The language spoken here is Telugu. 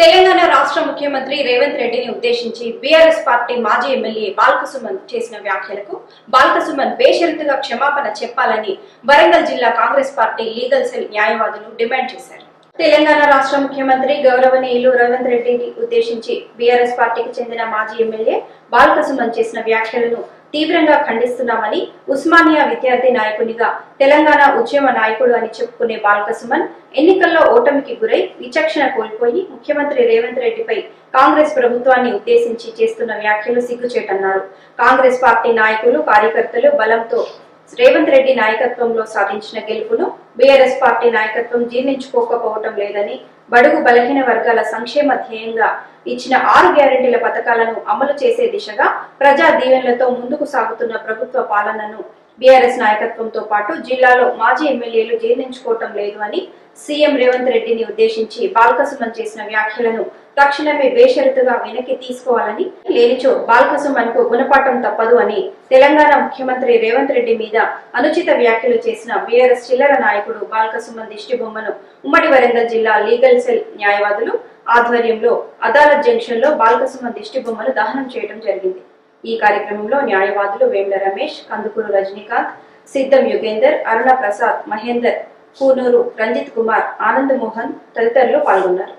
తెలంగాణ రాష్ట్ర ముఖ్యమంత్రి రేవంత్ రెడ్డిని ఉద్దేశించి బీఆర్ఎస్ పార్టీ మాజీ ఎమ్మెల్యే బాల్కసుమన్ చేసిన వ్యాఖ్యలకు బాల్కసుమన్ బేషరతుగా క్షమాపణ చెప్పాలని వరంగల్ జిల్లా కాంగ్రెస్ పార్టీ లీగల్ సెల్ న్యాయవాదులు డిమాండ్ చేశారు. తెలంగాణ రాష్ట్ర ముఖ్యమంత్రి గౌరవనీయులు రేవంత్ రెడ్డిని ఉద్దేశించి బీఆర్ఎస్ పార్టీకి చెందిన మాజీ ఎమ్మెల్యే బాల్కసుమన్ చేసిన వ్యాఖ్యలను తీవ్రంగా ఖండిస్తున్నామని ఉస్మానియా విద్యార్థి నాయకునిగా తెలంగాణ ఉద్యమ నాయకుడు అని చెప్పుకునే బాల్కసుమన్ ఎన్నికల్లో ఓటమికి గురై విచక్షణ కోల్పోయి ముఖ్యమంత్రి రేవంత్ రెడ్డిపై కాంగ్రెస్ ప్రభుత్వాన్ని ఉద్దేశించి చేస్తున్న వ్యాఖ్యలు సిగ్గుచేటన్నారు కాంగ్రెస్ పార్టీ నాయకులు కార్యకర్తలు బలంతో రేవంత్ రెడ్డి నాయకత్వంలో సాధించిన గెలుపును బీఆర్ఎస్ పార్టీ నాయకత్వం జీర్ణించుకోకపోవటం లేదని బడుగు బలహీన వర్గాల సంక్షేమ ధ్యేయంగా ఇచ్చిన ఆరు గ్యారెంటీల పథకాలను అమలు చేసే దిశగా ప్రజా దీవెనలతో ముందుకు సాగుతున్న ప్రభుత్వ పాలనను బీఆర్ఎస్ నాయకత్వంతో పాటు జిల్లాలో మాజీ ఎమ్మెల్యేలు జీర్ణించుకోవటం లేదు అని సీఎం రేవంత్ రెడ్డిని ఉద్దేశించి బాల్కసుమన్ చేసిన వ్యాఖ్యలను తక్షణమే బేషరతుగా వెనక్కి తీసుకోవాలని లేనిచో బాల్కసుమన్కు గుణపాఠం తప్పదు అని తెలంగాణ ముఖ్యమంత్రి రేవంత్ రెడ్డి మీద అనుచిత వ్యాఖ్యలు చేసిన బీఆర్ఎస్ చిల్లర నాయకుడు బాల్కసుమన్ దిష్టిబొమ్మను ఉమ్మడి వరంగల్ జిల్లా లీగల్ సెల్ న్యాయవాదులు ఆధ్వర్యంలో అదాలత్ జంక్షన్లో బాల్కసుమన్ దిష్టిబొమ్మను దహనం చేయడం జరిగింది. ఈ కార్యక్రమంలో న్యాయవాదులు వేండ రమేష్ కందుకూరు రజనీకాంత్ సిద్ధం యుగేందర్ అరుణ ప్రసాద్ మహేందర్ కూనూరు రంజిత్ కుమార్ ఆనంద్ మోహన్ తదితరులు పాల్గొన్నారు.